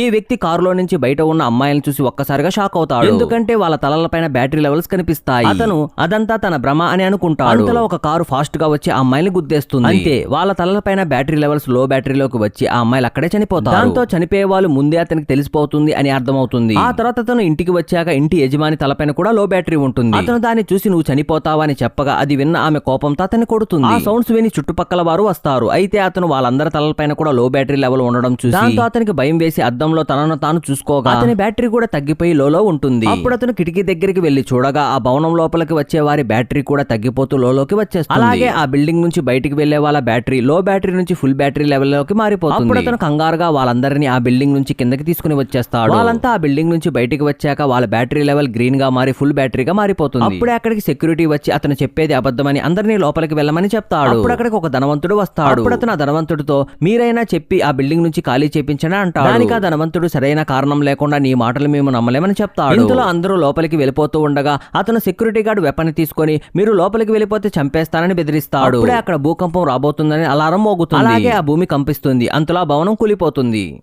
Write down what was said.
ఈ వ్యక్తి కారులో నుంచి బయట ఉన్న అమ్మాయిలను చూసి ఒక్కసారిగా షాక్ అవుతాడు. ఎందుకంటే వాళ్ళ తలలపైన బ్యాటరీ లెవెల్స్ కనిపిస్తాయి. అతను అదంతా తన భ్రమ అని అనుకుంటాడు. అంతలో ఒక కారు ఫాస్ట్గా వచ్చి ఆ అమ్మాయిని గుద్దేస్తుంది. అంతే వాళ్ళ తలలపైన బ్యాటరీ లెవెల్స్లో బ్యాటరీలోకి వచ్చి ఆ అమ్మాయిలు అక్కడే చనిపోతారు. దాంతో చనిపోయే వాళ్ళు ముందే అతనికి తెలిసిపోతుంది అని అర్థమవుతుంది. ఆ తర్వాత అతను ఇంటికి వచ్చాక ఇంటి యజమాని తలపైన కూడా లో బ్యాటరీ ఉంటుంది. అతను దాన్ని చూసి నువ్వు చనిపోతావా అని చెప్పగా అది విన్న ఆమె కోపంతో అతన్ని కొడుతుంది. ఆ సౌండ్స్ విని చుట్టుపక్కల వారు వస్తారు. అయితే అతను వాళ్ళందరి తలపైన కూడా లో బ్యాటరీ లెవెల్ ఉండడం చూసి దాంతో అతనికి భయం వేసి అద్దంలో తనను తాను చూసుకోగా అతని బ్యాటరీ కూడా తగ్గిపోయి లోలో ఉంటుంది. అప్పుడు అతను కిటికీ దగ్గరికి వెళ్ళి చూడగా ఆ భవనం లోపలికి వచ్చే వారి బ్యాటరీ కూడా తగ్గిపోతూ లోలోకి వచ్చేస్తుంది. అలాగే ఆ బిల్డింగ్ నుంచి బయటికి వెళ్ళే వాళ్ళ బ్యాటరీ లో బ్యాటరీ నుంచి ఫుల్ బ్యాటరీ లెవెల్లోకి మారిపోతుంది. అప్పుడు అతను కంగారుగా వాళ్ళందరినీ ఆ బిల్డింగ్ నుంచి కిందకి తీసుకుని వచ్చేస్తాడు. వాళ్ళంతా ఆ బిల్డింగ్ నుంచి బయటికి వచ్చాక వాళ్ళ బ్యాటరీ లెవెల్ గ్రీన్గా మారి ఫుల్ బ్యాటరీగా మారిపోతుంది. అప్పుడే అక్కడికి సెక్యూరిటీ వచ్చి అతను చెప్పేది అబద్ధమని అందరినీ లోపలికి వెళ్ళమని చెప్తాడు. అప్పుడు అక్కడికి ఒక ధనవంతుడు వస్తాడు. అప్పుడు అతను ఆ ధనవంతుడితో మీరైనా చెప్పి ఆ బిల్డింగ్ నుంచి ఖాళీ చేపించని అంటాడు. దానికి ఆ ధనవంతుడు సరైన కారణం లేకుండా నీ మాటలు మేము నమ్మలేమని చెప్తాడు. ఇందులో అందరూ లోపలికి వెళ్ళిపోతూ ఉండగా అతను సెక్యూరిటీ గార్డ్ వెపన్ తీసుకొని మీరు లోపలికి వెళ్ళిపోతే చంపేస్తానని బెదిరిస్తాడు. అక్కడ భూకంపం రాబోతుందని అలారం మోగుతుంది. అలాగే ఆ భూమి కంపిస్తుంది. అంతలో భవనం కూలిపోతుంది.